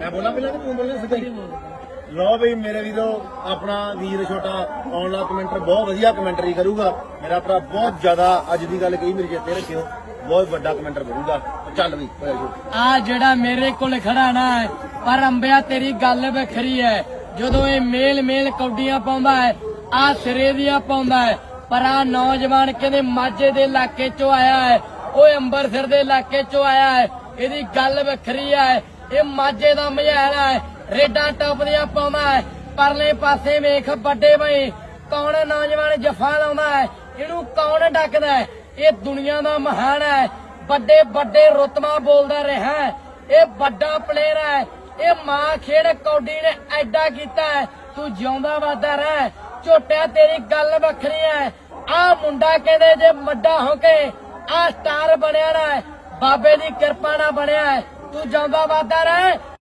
ਮੈਂ ਬੋਲਾਂ ਪਹਿਲਾਂ ਕਿ ਤੂੰ ਬੋਲਣਾ ਸਿੱਧਾ ਲੋ ਬਈ, ਮੇਰੇ ਵੀਰੋ, ਆਪਣਾ ਵੀਰ ਛੋਟਾ ਆਨਲਾਈਨ ਕਮੈਂਟਰ ਬਹੁਤ ਵਧੀਆ ਕਮੈਂਟਰੀ ਕਰੂਗਾ। ਮੇਰਾ ਭਰਾ ਬਹੁਤ ਜ਼ਿਆਦਾ ਅੱਜ ਦੀ ਗੱਲ ਕਹੀ, ਮੇਰੇ ਚੇਤੇ ਰੱਖਿਓ। ਬਹੁਤ ਵੱਡਾ ਕਮੈਂਟਰ ਬਣੂਗਾ। ਚੱਲ ਬਈ ਆ ਜਿਹੜਾ ਮੇਰੇ ਕੋਲ ਖੜਾ ਨਾ ਹੈ, ਪਰ ਅੰਬਿਆ, ਤੇਰੀ ਗੱਲ ਵੱਖਰੀ ਹੈ। ਜਦੋਂ ਇਹ ਮੇਲ ਮੇਲ ਕੌਡੀਆਂ ਪਾਉਂਦਾ ਹੈ, ਆ ਸਿਰੇ ਦੀਆਂ ਪਾਉਂਦਾ ਹੈ। ਪਰ ਆ ਨੌਜਵਾਨ ਕਹਿੰਦੇ ਮਾਝੇ ਦੇ ਇਲਾਕੇ ਚੋਂ ਆਇਆ ਹੈ? ਉਹ ਅੰਬਰਸਰ ਦੇ ਇਲਾਕੇ ਚੋਂ ਆਇਆ ਹੈ। ਇਹਦੀ ਗੱਲ ਵੱਖਰੀ ਹੈ। ਇਹ ਮਾਝੇ ਦਾ ਮਝੈਲ ਹੈ। ਰੇਡਾਂ ਟੌਪ ਦੀਆਂ ਪਾਉਂਦਾ ਪਰਲੇ ਪਾਸੇ ਵੇਖ ਵੱਡੇ ਬਈ। ਕੌਣ ਨੌਜਵਾਨ ਜਫਾ ਲਾਉਂਦਾ ਹੈ? ਇਹਨੂੰ ਕੌਣ ਡੱਕਦਾ ਹੈ? ਇਹ ਦੁਨੀਆ ਦਾ ਮਹਾਨ ਹੈ। ਵੱਡੇ ਵੱਡੇ ਰੁਤਮਾ ਬੋਲਦਾ ਰਿਹਾ ਇਹ ਵੱਡਾ ਪਲੇਅਰ ਹੈ। ਇਹ ਮਾਂ ਖੇਡ ਕੌਡੀ ਨੇ ਐਡਾ ਕੀਤਾ ਤੂੰ ਜਿਉਂਦਾ ਵਾਦਾ ਰਹਿ। ਝੋਟਿਆ ਤੇਰੀ ਗੱਲ ਵੱਖਰੀ ਹੈ। ਆ ਮੁੰਡਾ ਕਹਿੰਦੇ ਜੇ ਵੱਡਾ ਹੋ ਕੇ ਆ ਸਟਾਰ ਬਣਿਆ ਨਾ ਬਾਬੇ ਦੀ ਕਿਰਪਾ ਨਾਲ ਬਣਿਆ ਹੈ। ਤੂੰ ਜਿਉਂਦਾ ਵਾਦਾ ਰਹਿ।